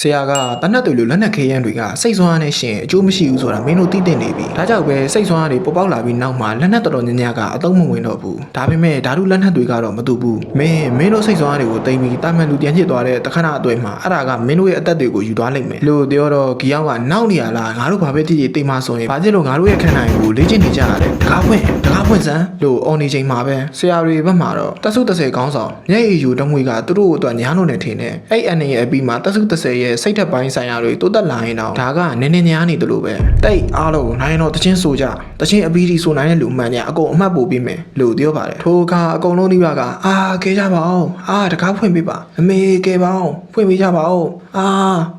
ဆရာကတနတ်တွေလိုလက်နက်ခဲယမ်းတွေကစိတ်ဆွမ်းအားနဲ့ရှင်အကျိုးမရှိဘူးဆိုတာမင်းတို့သိသိနေပြီဒါကြောင့်ပဲစိတ်ဆွမ်းအားတွေပေါ်ပေါက်လာပြီးနောက်မှာလက်နက်တော်တော်များများကအသုံးမဝင်တော့ဘူးဒါပေမဲ့ဓာတုလက်နက်တွေကတော့မတူဘူးမင်းမင်းတို့စိတ်ဆွမ်းအားတွေကိုတိမ်ပြီးတာမန်လူပြန်ဖြစ်သွားတဲ့တခဏအတွင်းမှာအဲ့ဒါကမင်းတို့ရဲ့အသက်တွေကိုယူသွားလိမ့်မယ်လို့ပြောတော့ဂီယောက်ကနောက်နေရလားငါတို့ဘာပဲဖြစ်ဖြစ်တိမ်မဆိုရင်ဘာဖြစ်လို့ငါတို့ရဲ့ခန္ဓာကိုယ်လေ့ကျင့်နေကြရလဲတကားဖွင့်တကား ဖွင့်စမ်းလို့အော်နေချိန်မှာပဲဆရာတွေဘက်မှာတော့တဆု30ခေါင်းဆောင်မျက်ရည်ယူတမွေကသူတို့အတွက်ညားလို့နေထင်တယ်အဲ့အနေရဲ့အပြီးမှာတဆု30ရဲ့စိတ်ထက်ပိုင်းဆိုင်ရာတွေတိုးတက်လာရင်တော့ဒါကနည်းနည်းညားနေတယ်လို့ပဲတိတ်အားလုံးနိုင်တော့တချင်းဆိုကြတချင်းအပီးဒီဆိုနိုင်တဲ့လူမှန်ညာအကုန်အမှတ်ပို့ပေးမယ်လို့ပြောပါတယ်ထိုအခါအကုန်လုံးဒီဘကအာခဲကြပါအောင်အာတကားဖွင့်ပေးပါအမေကဲပါအောင်ဖွင့်ပေးကြပါအောင်အာ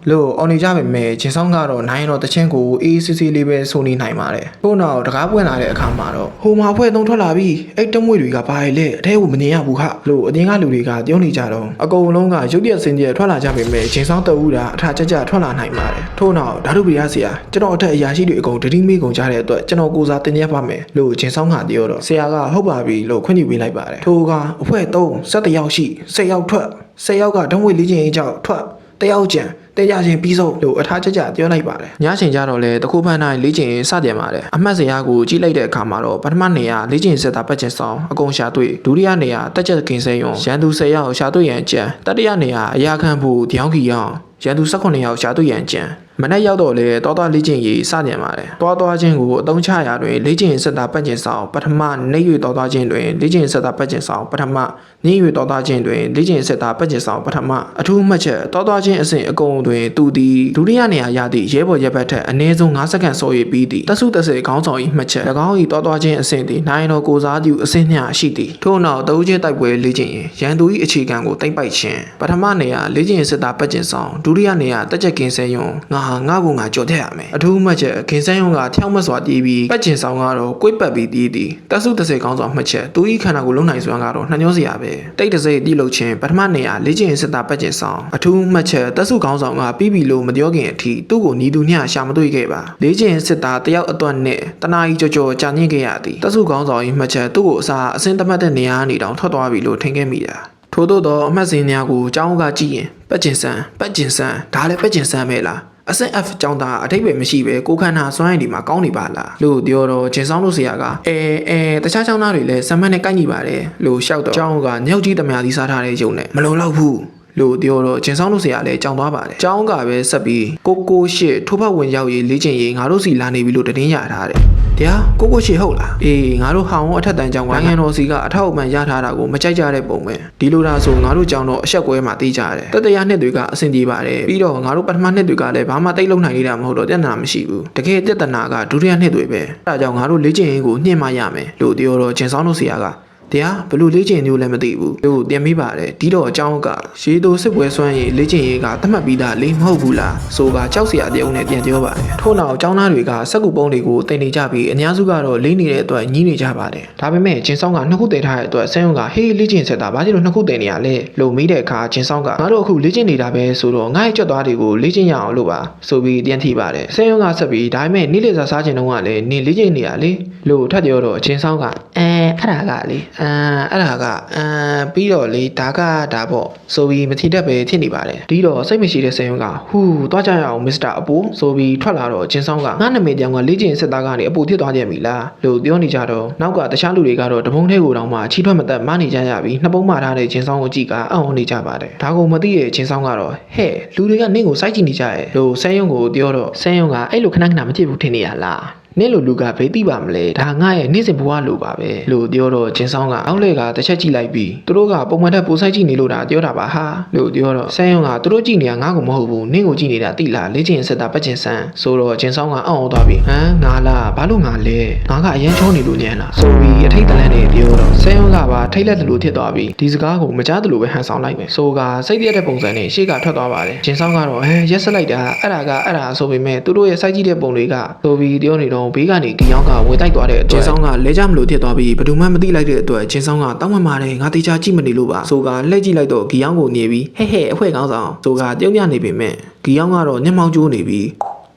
လို့အော်နေကြပါမယ်ချင်းဆောင်ကတော့နိုင်တော့တချင်းကိုအေးစစ်စစ်လေးပဲဆိုနေနိုင်ပါတယ်ထို့နောက်တကားပွင့်လာတဲ့အခါမှာတော့ဟိုမှာဖွဲ့သုံးထွက်လာပြီအဲ့တမွေတွေကဘာလဲအထဲကိုမမြင်ရဘူးဟာလို့အတင်းကလူတွေကပြောနေကြတော့အကုန်လုံးကရုပ်တရက်စင်ကြယ်ထွက်လာကြပေမဲ့ချင်းဆောင်တအူတာအထာကြကြထွက်လာနိုင်ပါတယ်ထို့နောက်ဓာတုပရိယဆရာကျွန်တော်အထက်အရာရှိတွေအကုန်တတိမေးကုန်ကြတဲ့အတွက်ကျွန်တော်ကိုစားတင်ရပါမယ်လို့ချင်းဆောင်ကပြောတော့ဆရာကဟုတ်ပါပြီလို့ခွင့်ပြုပေးလိုက်ပါတယ်ထို့ကအဖွဲ3 7ယောက်ရှိ10ယောက်ထွက်10ယောက်ကဒုံးဝေလေးချင်းအကြောက်ထွက် တယောက်ကျန်တရားချင်းပြီးဆုံးလို့အထားကြကြပြောလိုက်ပါတယ်။ညချိန်ကြတော့လေတခုဖန်းတိုင်းလေ့ကျင့်စတင်ပါတယ်။အမှတ်စရာကိုကြည့်လိုက်တဲ့အခါမှာတော့ပထမနေရာလေ့ကျင့်စက်တာပတ်ကျင်ဆောင်အကုန်ရှာတွေ့ဒုတိယနေရာတက်ချက်ကင်ဆဲယုံရန်သူ10ယောက်ရှာတွေ့ရန်ကြံတတိယနေရာအရာခံဖို့ဒီအောင်ခီအောင်ရန်သူ18ယောက်ရှာတွေ့ရန်ကြံ မနေ့ရောက်တော့လေတောသွားလေ့ကျင့်ရေးစတင်ပါတယ်။တောသွားခြင်းကိုအသုံးချရာတွင်လေ့ကျင့်စက်တာပတ်ကျင်ဆောင်ပထမနေ၍တောသွားခြင်းတွင်လေ့ကျင့်စက်တာပတ်ကျင်ဆောင်ပထမနေ၍တောသွားခြင်းတွင်လေ့ကျင့်စက်တာပတ်ကျင်ဆောင်ပထမအထူးမှတ်ချက်တောသွားခြင်းအဆင့်အကုန်တွင်သူသည်ဒုတိယနေရာရသည့်ရဲဘော်ရဲဘက်ထက်အနည်းဆုံး9စက္ကန့်စော်ရည်ပြီးသည်တဆုတဆယ်ခေါင်းဆောင်၏မှတ်ချက်၎င်း၏တောသွားခြင်းအဆင့်သည်နိုင်တော်ကိုစားသည့်အဆင့်မျှရှိသည်ထို့နောက်တဦးချင်းတိုက်ပွဲလေ့ကျင့်ရင်ရန်သူ၏အခြေခံကိုတိမ့်ပိုက်ခြင်းပထမနေရာလေ့ကျင့်စက်တာပတ်ကျင်ဆောင်ဒုတိယနေရာတက်ချက်ကင်ဆဲယုံငါဟာငါ့ကိုငါကြော်ထက်ရမယ်အထူးမှတ်ချက်ကင်ဆဲယုံက跳မစွာတီးပြီးပတ်ကျင်ဆောင်ကတော့ကွိတ်ပတ်ပြီးတီးသည်တဆုတဆယ်ခေါင်းဆောင်မှတ်ချက်သူ၏ခန္ဓာကိုလုံနိုင်စွမ်းကတော့နှညောစရာပဲတိတ်တစိတီးလို့ချင်းပထမနေရာလေ့ကျင့်စက်တာပတ်ကျင်ဆောင်အထူးမှတ်ချက်တက်ဆုခေါင်းဆောင်ကပြီးပြီလို့မပြောခင်အထိသူ့ကိုနီးသူညရှာမတွေ့ခဲ့ပါလေ့ကျင့်စစ်သားတယောက်အတွက်နဲ့တနာကြီးကြော်ကြော်ကြာညစ်ခဲ့ရသည်တက်ဆုခေါင်းဆောင်၏မှတ်ချက်သူ့ကိုအစားအစင်းတမတ်တဲ့နေရာကနေတောင်ထွက်သွားပြီလို့ထင်ခဲ့မိတာထို့သောသောအမှတ်စဉ်များကိုအကြောင်းကကြည့်ရင်ပတ်ကျင်ဆန်းပတ်ကျင်ဆန်းဒါလည်းပတ်ကျင်ဆန်းပဲလား အဆင့် F ကျောင်းသားအထိပ္ပယ်မရှိပဲကိုခန္ဓာစွမ်းရည်ဒီမှာကောင်းနေပါလားလို့ပြောတော့ဂျင်ဆောင်လို့ဆရာကအဲအဲတခြားကျောင်းသားတွေလည်းစံမတ်နဲ့ကိုက်ညီပါတယ်လို့ရှောက်တော့ကျောင်းကညောက်ကြီးသမားသီးစားထားတဲ့ယုံနဲ့မလုံလောက်ဘူး လို့ပြောတော့ဂျင်ဆောင်လို့ဆရာလည်းကြောင်သွားပါတယ်။ကျောင်းကပဲဆက်ပြီးကိုကိုရှစ်ထိုးဖက်ဝင်ရောက်ရေးလေ့ကျင့်ရေးငါတို့စီလာနေပြီလို့တင်းရထားတယ်။တရားကိုကိုရှစ်ဟုတ်လား။အေးငါတို့ဟောင်အထက်တန်းကျောင်းကနိုင်ငံတော်စီကအထောက်အပံ့ရထားတာကိုမကြိုက်ကြတဲ့ပုံပဲ။ဒီလိုဒါဆိုငါတို့ကျောင်းတော့အဆက်ကွဲမှာတီးကြတယ်။တတရနှစ်တွေကအဆင်ပြေပါတယ်။ပြီးတော့ငါတို့ပထမနှစ်တွေကလည်းဘာမှတိတ်လုံနိုင်နေတာမဟုတ်တော့ပြဿနာမရှိဘူး။တကယ်ပြဿနာကဒုတိယနှစ်တွေပဲ။အဲဒါကြောင့်ငါတို့လေ့ကျင့်ရေးကိုညှင့်မရမယ်လို့ပြောတော့ဂျင်ဆောင်လို့ဆရာက တရားဘလို့လေ့ကျင့်မျိုးလည်းမသိဘူးလို့ပြန်မိပါတယ်ဒီတော့အကြောင်းကရေတိုစစ်ပွဲဆွမ်းရည်လေ့ကျင့်ရေးကသတ်မှတ်ပြီးသားလေးမဟုတ်ဘူးလားဆိုကကြောက်စရာတရုံနဲ့ပြန်ပြောပါတယ်ထို့နောက်အကြောင်းသားတွေကစက်ကူပုံးတွေကိုတင်နေကြပြီးအများစုကတော့လိမ့်နေတဲ့အတွက်ညှိနေကြပါတယ်ဒါပေမဲ့ဂျင်းဆောင်ကနှစ်ခုတည်ထားတဲ့အတွက်ဆန်းယုံကဟေးလေ့ကျင့်ဆက်တာဘာဖြစ်လို့နှစ်ခုတည်နေရလဲလို့မေးတဲ့အခါဂျင်းဆောင်ကငါတို့အခုလေ့ကျင့်နေတာပဲဆိုတော့ငါ့ရဲ့ကြွက်သွားတွေကိုလေ့ကျင့်ရအောင်လို့ပါဆိုပြီးပြန်ထိပါတယ်ဆန်းယုံကဆက်ပြီးဒါပေမဲ့နေ့လည်စာစားခြင်းတုန်းကလည်းနေလေ့ကျင့်နေရလေ လို့ထပ်ပြောတော့ဂျင်းဆောင်ကအဲအဲ့ဒါကလေအာအဲ့ဒါကအာပြီးတော့လေဒါကဒါပေါ့ဆိုပြီးမထီတတ်ပဲဖြစ်နေပါတယ်ဒီတော့စိတ်မရှိတဲ့ဆန်ယုံကဟူသွားကြရအောင်မစ္စတာအပူဆိုပြီးထွက်လာတော့ဂျင်းဆောင်ကငါနာမည်တောင်ကလေ့ကျင့်စစ်သားကနေအပူဖြစ်သွားကြပြီလားလို့ပြောနေကြတော့နောက်ကတခြားလူတွေကတော့တပုံးထဲကိုတောင်မှချီထွက်မသက်မနေကြရပြီးနှစ်ပုံးမှထားတဲ့ဂျင်းဆောင်ကိုကြည့်ကအံ့ဩနေကြပါတယ်ဒါကိုမသိတဲ့ဂျင်းဆောင်ကတော့ဟဲ့လူတွေကနင့်ကိုစိုက်ကြည့်နေကြရဲ့လို့ဆန်ယုံကိုပြောတော့ဆန်ယုံကအဲ့လိုခဏခဏမဖြစ်ဘူးထင်နေရလား နင့်လိုလူကဘေးသိပါမလဲဒါငါရဲ့နေ့စဉ်ဘဝလိုပါပဲလို့ပြောတော့ဂျင်းဆောင်ကအောက်လက်ကတစ်ချက်ကြည့်လိုက်ပြီးသူတို့ကပုံမှန်ထက်ပိုဆိုင်ကြည့်နေလို့ဒါပြောတာပါဟာလို့ပြောတော့ဆန်းယုံကသူတို့ကြည့်နေတာငါ့ကိုမဟုတ်ဘူးနင့်ကိုကြည့်နေတာတိလားလေ့ကျင့်ဆက်တာပတ်ကျင်ဆန်းဆိုတော့ဂျင်းဆောင်ကအံ့ဩသွားပြီးဟမ်ငါလားဘာလို့ငါလဲငါကအရန်ချောနေလို့ညံလားဆိုပြီးအထိတ်တလန့်နေပြောတော့ဆန်းယုံကပါထိတ်လက်တယ်လို့ဖြစ်သွားပြီးဒီစကားကိုမကြားတယ်လို့ပဲဟန်ဆောင်လိုက်ပဲဆိုကစိတ်ပြတ်တဲ့ပုံစံနဲ့ရှေ့ကထွက်သွားပါတယ်ဂျင်းဆောင်ကတော့ဟဲရက်ဆက်လိုက်တာအဲ့ဒါကအဲ့ဒါဆိုပေမဲ့သူတို့ရဲ့စိုက်ကြည့်တဲ့ပုံတွေကဆိုပြီးပြောနေတော့ဘေးကနေဒီယောက်ကဝင်တိုက်သွားတဲ့အတွက်ဂျင်းဆောင်ကလဲကြမလို့ဖြစ်သွားပြီးဘယ်သူမှမသိလိုက်တဲ့အတွက်ဂျင်းဆောင်ကတောင်းမှမာတယ်ငါတေချာကြည့်မနေလို့ပါဆိုကလှည့်ကြည့်လိုက်တော့ဂီယောင်ကိုနေပြီးဟဲ့ဟဲ့အဖွဲကောင်းဆောင်ဆိုကပြုံးပြနေပေမဲ့ဂီယောင်ကတော့ညက်မောင်ကျိုးနေပြီး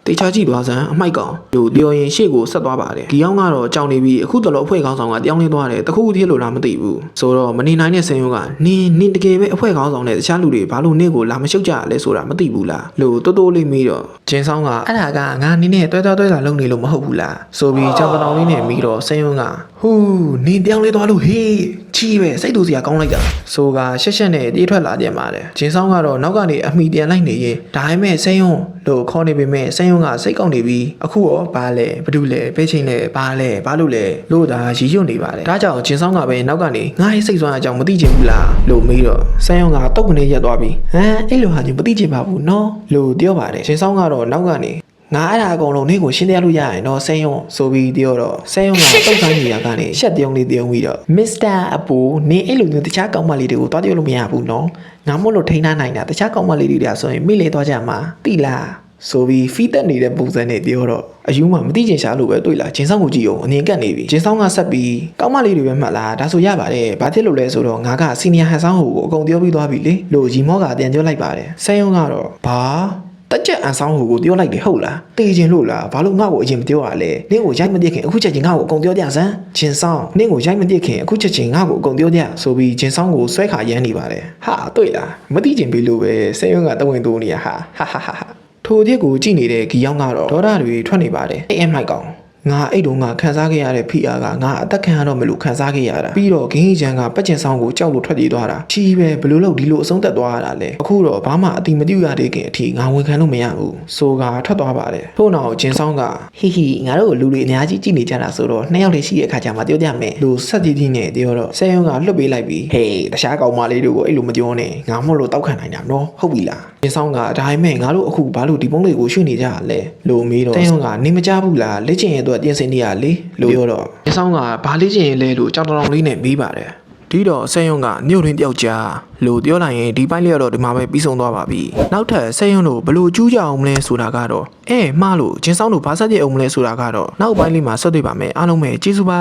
တေချာကြည့်သွားစမ်းအမိုက်ကောင်လို့ပြောရင်ရှေ့ကိုဆက်သွားပါတယ်ဒီအောင်ကတော့ကြောင်နေပြီးအခုတလောအဖွဲ့ခေါင်းဆောင်ကတောင်းလင်းသွားတယ်တခုခုတည်းလို့လားမသိဘူးဆိုတော့မနေနိုင်တဲ့ဆင်းရုံကနင်းနင်းတကယ်ပဲအဖွဲ့ခေါင်းဆောင်နဲ့တခြားလူတွေဘာလို့နင်းကိုလာမရှုပ်ကြရလဲဆိုတာမသိဘူးလားလို့တိုးတိုးလေးမေးတော့ဂျင်းဆောင်ကအဲ့ဒါကငါနင်းနဲ့တွဲတွဲတွဲလာလုံနေလို့မဟုတ်ဘူးလားဆိုပြီးကြောင်တောင်လေးနဲ့ပြီးတော့ဆင်းရုံက ဟူးနင်းတောင်းလေးသွားလို့ဟေးချီးပဲစိတ်တူစရာကောင်းလိုက်တာဆိုကရှက်ရှက်နဲ့ပြေးထွက်လာပြန်ပါတယ်ဂျင်းဆောင်ကတော့နောက်ကနေအမိပြန်လိုက်နေရင်ဒါပေမဲ့ဆင်းရုံလို့ခေါ်နေပေမဲ့ဆင်းရုံကစိတ်ကောက်နေပြီးအခုရောဘာလဲဘာလို့လဲပဲချင်းလဲဘာလဲဘာလို့လဲလို့ဒါရီရွတ်နေပါတယ်ဒါကြောင့်ဂျင်းဆောင်ကပဲနောက်ကနေငါ့ရဲ့စိတ်ဆွမ်းအကြောင်းမသိချင်ဘူးလားလို့မေးတော့ဆင်းရုံကတုတ်ကနေရက်သွားပြီးဟမ်အဲ့လိုဟာကြီးမသိချင်ပါဘူးနော်လို့ပြောပါတယ်ဂျင်းဆောင်ကတော့နောက်ကနေ ငါအဲ့ဒါအကုန်လုံးနေကိုရှင်းပြလို့ရရင်တော့ဆင်းယုံဆိုပြီးပြောတော့ဆင်းယုံကတုတ်ဆန်းနေရကနေရှက်ပြုံးလေးပြုံးပြီးတော့မစ္စတာအပူနေအဲ့လိုမျိုးတခြားကောင်းမလေးတွေကိုတွားပြောလို့မရဘူးနော်ငါမို့လို့ထိန်းထားနိုင်တာတခြားကောင်းမလေးတွေကဆိုရင်မိလေသွားကြမှာတိလားဆိုပြီးဖီးတက်နေတဲ့ပုံစံနဲ့ပြောတော့အယူမှမသိချင်ရှာလို့ပဲတွေ့လာဂျင်းဆောင်ကိုကြည့်အောင်အငင်ကတ်နေပြီဂျင်းဆောင်ကဆက်ပြီးကောင်းမလေးတွေပဲမှတ်လားဒါဆိုရပါတယ်ဘာဖြစ်လို့လဲဆိုတော့ငါကစီနီယာဟန်ဆောင်ဟိုကိုအကုန်ပြောပြီးသွားပြီလေလို့ရီမော့ကပြန်ပြောလိုက်ပါတယ်ဆန်းယုံကတော့ဘာ တက်ချက်အန်ဆောင်ဟိုကိုပြောလိုက်တယ်ဟုတ်လားတေးချင်လို့လားဘာလို့ငါ့ကိုအရင်မပြောရလဲနင့်ကိုရိုက်မပြစ်ခင်အခုချက်ချင်းငါ့ကိုအကုန်ပြောကြစမ်းဂျင်းဆောင်နင့်ကိုရိုက်မပြစ်ခင်အခုချက်ချင်းငါ့ကိုအကုန်ပြောကြဆိုပြီးဂျင်းဆောင်ကိုဆွဲခါရမ်းနေပါတယ်ဟာတွေ့လားမသိချင်ပြီလို့ပဲဆန်းယုံကတဝင်းတိုးနေရဟာဟာဟာဟာထိုအစ်ကိုကြည့်နေတဲ့ဂီယောင်းကတော့ဒေါသတွေထွက်နေပါတယ်အဲ့အမိုက်ကောင် ငါအဲ့တုန်းကခန်းစားခဲ့ရတဲ့ဖိအားကငါအသက်ခံရတော့မလို့ခန်းစားခဲ့ရတာပြီးတော့ဂင်းကြီးချန်ကပတ်ကျင်ဆောင်ကိုကြောက်လို့ထွက်ပြေးသွားတာချီးပဲဘလို့လို့ဒီလိုအဆုံးသက်သွားရတာလဲအခုတော့ဘာမှအတိမတိရသေးခင်အထိငါဝန်ခံလို့မရဘူးဆိုကထွက်သွားပါတယ်ထို့နောက်ဂျင်းဆောင်ကဟီဟီငါတို့လူတွေအများကြီးကြည့်နေကြတာဆိုတော့နှစ်ယောက်တည်းရှိတဲ့အခါကျမှပြောကြမယ်လို့ဆက်ကြီးကြီးနဲ့ပြောတော့ဆဲယုံကလွတ်ပေးလိုက်ပြီးဟေးတခြားကောင်မလေးတို့ကိုအဲ့လိုမပြောနဲ့ငါမို့လို့တောက်ခံနိုင်တာနော်ဟုတ်ပြီလားဂျင်းဆောင်ကဒါပေမဲ့ငါတို့အခုဘာလို့ဒီပုံးလေးကိုရွှေ့နေကြရလဲလို့မေးတော့ဆဲယုံကနေမကြဘူးလားလက်ချင်ရဲ့အတွက်ပြင်ဆင်နေရလေလို့ပြောတော့ဂျင်းဆောင်ကဘာလေးချင်ရဲ့လဲလို့ကြောက်တောင်လေးနဲ့မေးပါတယ်ဒီတော့ဆဲယုံကမြို့ရင်းတယောက်ကြားလို့ပြောလိုက်ရင်ဒီပိုင်းလေးကတော့ဒီမှာပဲပြီးဆုံးသွားပါပြီနောက်ထပ်ဆဲယုံတို့ဘလို့ကျူးကြအောင်မလဲဆိုတာကတော့အဲမှားလို့ဂျင်းဆောင်တို့ဘာဆက်ပြအောင်မလဲဆိုတာကတော့နောက်ပိုင်းလေးမှာဆက်တွေ့ပါမယ်အားလုံးပဲကျေးဇူးပါ